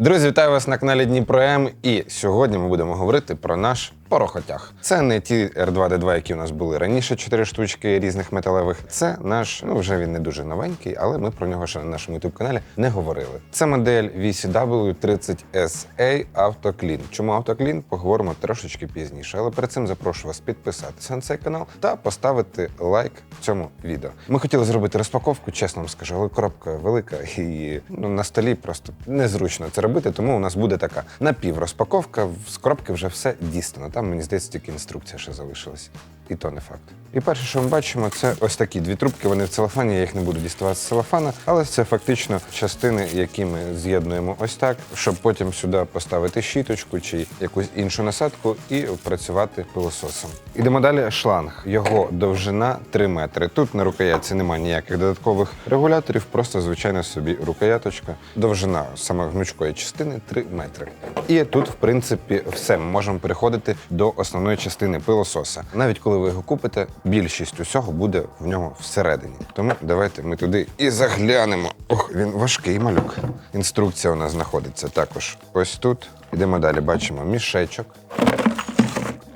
Друзі, вітаю вас на каналі Дніпро М. І сьогодні ми будемо говорити про наш порохотяг. Це не ті R2D2, які у нас були раніше, чотири штучки різних металевих. Це наш, ну вже він не дуже новенький, але ми про нього ще на нашому youtube каналі не говорили. Це модель VCW30SA AutoClean. Чому AutoClean? Поговоримо трошечки пізніше. Але перед цим запрошую вас підписатися на цей канал та поставити лайк цьому відео. Ми хотіли зробити розпаковку, чесно вам скажу, але коробка велика і ну, на столі просто незручно це робити, тому у нас буде така напіврозпаковка. З коробки вже все дістано. Там, мені здається, тільки інструкція ще залишилась. І то не факт. І перше, що ми бачимо, це ось такі дві трубки. Вони в целофані, я їх не буду діставати з целофана, але це фактично частини, які ми з'єднуємо ось так, щоб потім сюди поставити щіточку чи якусь іншу насадку і працювати пилососом. Ідемо далі. Шланг. Його довжина 3 метри. Тут на рукоятці немає ніяких додаткових регуляторів, просто звичайно собі рукояточка. Довжина саме гнучкої частини 3 метри. І тут, в принципі, все. Ми можемо переходити до основної частини пилососа. Навіть коли ви його купите, більшість усього буде в нього всередині. Тому давайте ми туди і заглянемо. Ох, він важкий малюк. Інструкція у нас знаходиться також ось тут. Йдемо далі. Бачимо мішечок.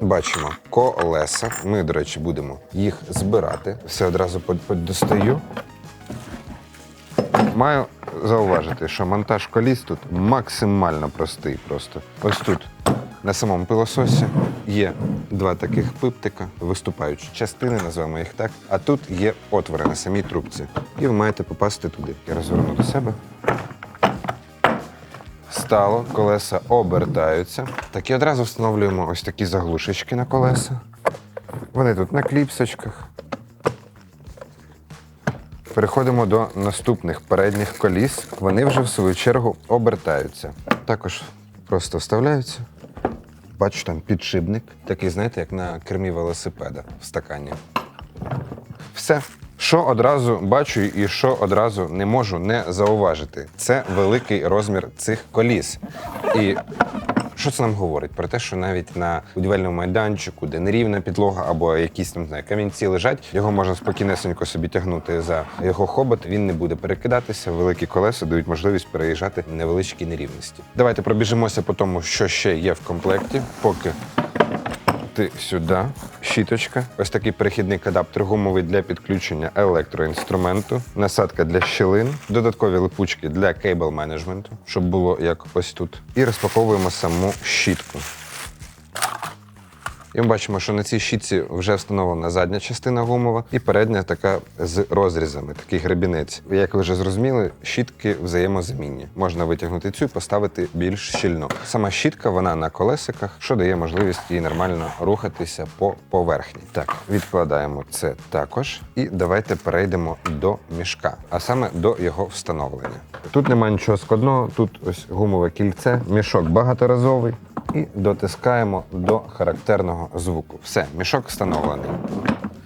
Бачимо колеса. Ми, до речі, будемо їх збирати. Все одразу подостаю. Маю зауважити, що монтаж коліс тут максимально простий. Просто ось тут на самому пилососі є два таких пиптика, виступаючі частини, називаємо їх так. А тут є отвори на самій трубці. І ви маєте попасти туди. Я розверну до себе. Стало, колеса обертаються. Так і одразу встановлюємо ось такі заглушечки на колеса. Вони тут на кліпсочках. Переходимо до наступних передніх коліс. Вони вже в свою чергу обертаються. Також просто вставляються. Бачу там підшипник, такий, знаєте, як на кермі велосипеда в стакані. Все. Що одразу бачу і що одразу не можу не зауважити, це великий розмір цих коліс. І що це нам говорить? Про те, що навіть на будівельному майданчику, де нерівна підлога або якісь там знає, камінці лежать, його можна спокійнесенько собі тягнути за його хобот. Він не буде перекидатися. Великі колеса дають можливість переїжджати невеличкі нерівності. Давайте пробіжимося по тому, що ще є в комплекті, поки ти сюди, щіточка, ось такий перехідник адаптер гумовий для підключення електроінструменту, насадка для щілин, додаткові липучки для кейбл менеджменту, щоб було як ось тут. І розпаковуємо саму щітку. І ми бачимо, що на цій щітці вже встановлена задня частина гумова і передня така з розрізами, такий гребінець. Як ви вже зрозуміли, щітки взаємозамінні. Можна витягнути цю і поставити більш щільно. Сама щітка вона на колесиках, що дає можливість їй нормально рухатися по поверхні. Так, відкладаємо це також. І давайте перейдемо до мішка, а саме до його встановлення. Тут немає нічого складного, тут ось гумове кільце, мішок багаторазовий і дотискаємо до характерного звуку. Все, мішок встановлений.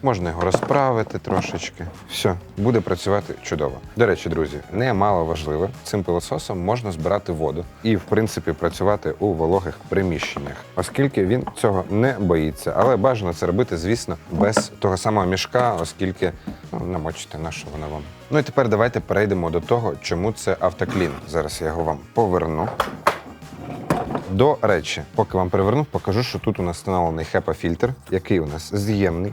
Можна його розправити трошечки. Все, буде працювати чудово. До речі, друзі, немало важливе, цим пилососом можна збирати воду і, в принципі, працювати у вологих приміщеннях, оскільки він цього не боїться. Але бажано це робити, звісно, без того самого мішка, оскільки ну, намочите на воно вам. Ну і тепер давайте перейдемо до того, чому це автоклін. Зараз я його вам поверну. До речі, поки вам привернув, покажу, що тут у нас встановлений HEPA-фільтр, який у нас з'ємний.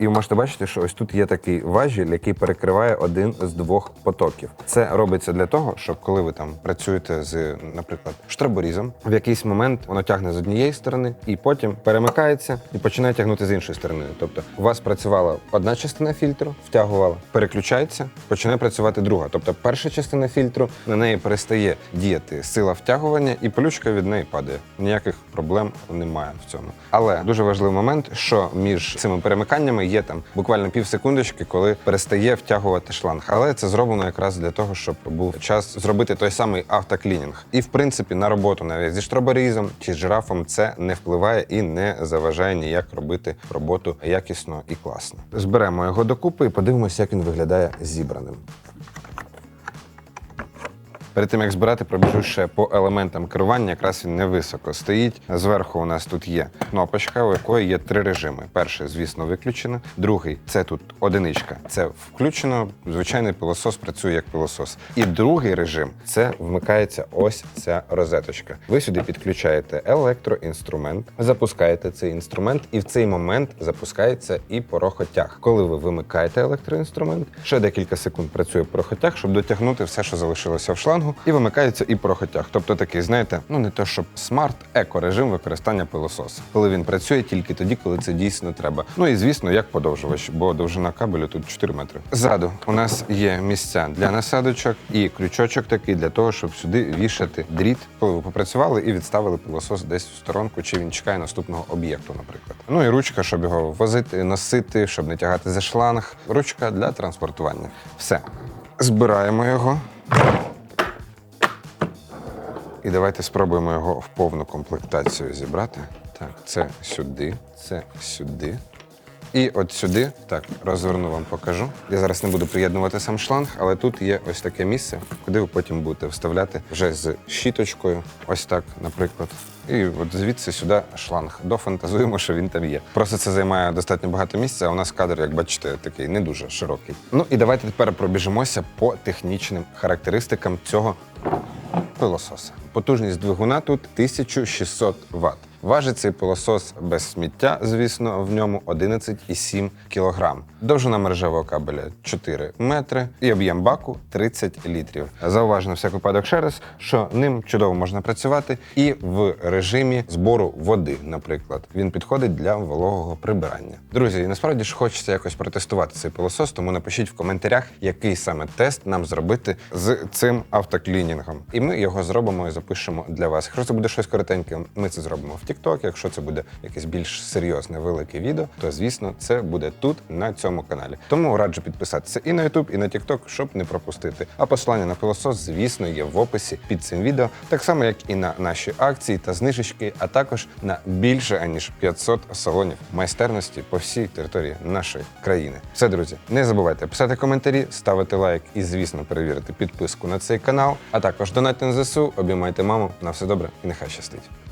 І ви можете бачити, що ось тут є такий важіль, який перекриває один з двох потоків. Це робиться для того, щоб коли ви там працюєте з, наприклад, штроборізом, в якийсь момент воно тягне з однієї сторони і потім перемикається і починає тягнути з іншої сторони. Тобто, у вас працювала одна частина фільтру, втягувала, переключається, починає працювати друга. Тобто, перша частина фільтру на неї перестає діяти сила втягування, і полючка від неї падає. Ніяких проблем немає в цьому. Але дуже важливий момент, що між цими перемиканнями є там буквально пів секундочки, коли перестає втягувати шланг. Але це зроблено якраз для того, щоб був час зробити той самий автоклінінг. І в принципі на роботу навіть зі штроборізом чи з жирафом це не впливає і не заважає ніяк робити роботу якісно і класно. Зберемо його докупи і подивимося, як він виглядає зібраним. Перед тим як збирати, пробіжу ще по елементам керування. Якраз він невисоко стоїть. Зверху у нас тут є кнопочка, у якої є три режими. Перший, звісно, виключено. Другий це тут одиничка. Це включено. Звичайний пилосос працює як пилосос. І другий режим це вмикається ось ця розеточка. Ви сюди підключаєте електроінструмент, запускаєте цей інструмент, і в цей момент запускається і порохотяг. Коли ви вимикаєте електроінструмент, ще декілька секунд працює порохотяг, щоб дотягнути все, що залишилося в шлангу, і вимикається і порохотяг. Тобто такий, знаєте, ну не то щоб смарт еко режим використання пилососа, коли він працює тільки тоді, коли це дійсно треба. Ну і звісно, як подовжувач, бо довжина кабелю тут 4 метри. Ззаду у нас є місця для насадочок і крючочок такий для того, щоб сюди вішати дріт, коли ви попрацювали і відставили пилосос десь в сторонку, чи він чекає наступного об'єкту, наприклад. Ну і ручка, щоб його возити, носити, щоб не тягати за шланг. Ручка для транспортування. Все. Збираємо його. І давайте спробуємо його в повну комплектацію зібрати. Так, це сюди, це сюди. І от сюди, так, розверну вам покажу. Я зараз не буду приєднувати сам шланг, але тут є ось таке місце, куди ви потім будете вставляти вже з щіточкою, ось так, наприклад. І от звідси сюди шланг. Дофантазуємо, що він там є. Просто це займає достатньо багато місця, а у нас кадр, як бачите, такий не дуже широкий. Ну і давайте тепер пробіжимося по технічним характеристикам цього пилососа. Потужність двигуна тут 1600 Вт. Важить цей пилосос без сміття, звісно, в ньому 11,7 кг. Довжина мережевого кабеля 4 метри і об'єм баку 30 літрів. Зауважу на всяк випадок ще раз, що ним чудово можна працювати і в режимі збору води, наприклад. Він підходить для вологого прибирання. Друзі, і насправді ж хочеться якось протестувати цей пилосос, тому напишіть в коментарях, який саме тест нам зробити з цим автоклінінгом. І ми його зробимо і запишемо для вас. Якщо це буде щось коротеньке, ми це зробимо в TikTok. Якщо це буде якесь більш серйозне велике відео, то звісно це буде тут на цьому каналі. Тому раджу підписатися і на YouTube, і на TikTok, щоб не пропустити. А посилання на пилосос, звісно, є в описі під цим відео, так само як і на наші акції та знижечки, а також на більше аніж 500 салонів майстерності по всій території нашої країни. Все, друзі, не забувайте писати коментарі, ставити лайк і, звісно, перевірити підписку на цей канал. А також донатьте на ЗСУ, обіймайте маму. На все добре і нехай щастить.